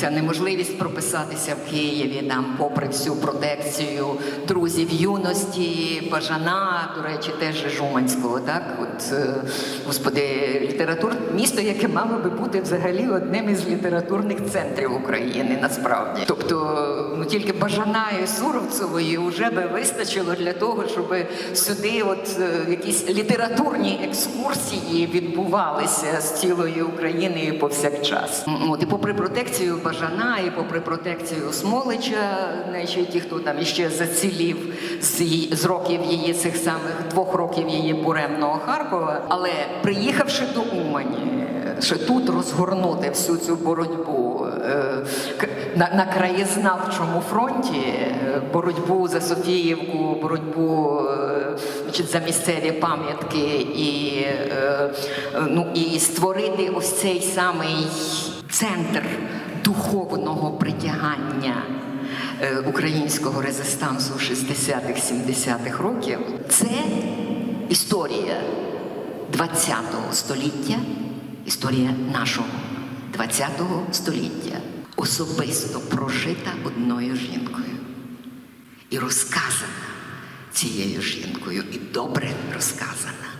ця неможливість прописатися в Києві нам, попри всю протекцію друзів юності, Бажана, до речі, теж Жуманського. Так, от е, господи, літератур, місто, яке мало би бути взагалі одним із літературних центрів України, насправді. Тобто, ну тільки Бажана і Суровцевої вже би вистачило для того, щоб сюди, от е, якісь літературні екскурсії відбувалися з цілої України повсякчас. От і попри протекцію Бажана, і попри протекцію Смолича, значить, ті, хто там іще зацілів з, з років її цих самих двох років її буремного Харкова, але приїхавши до Умані, ще тут розгорнути всю цю боротьбу е, на, на краєзнавчому фронті, е, боротьбу за Софіївку, боротьбу е, значить, за місцеві пам'ятки і, ну, і створити ось цей самий центр духовного притягання е, українського резистансу 60-х, 70-х років. Це історія ХХ століття, історія нашого ХХ століття, особисто прожита одною жінкою і розказана цією жінкою, і добре розказана.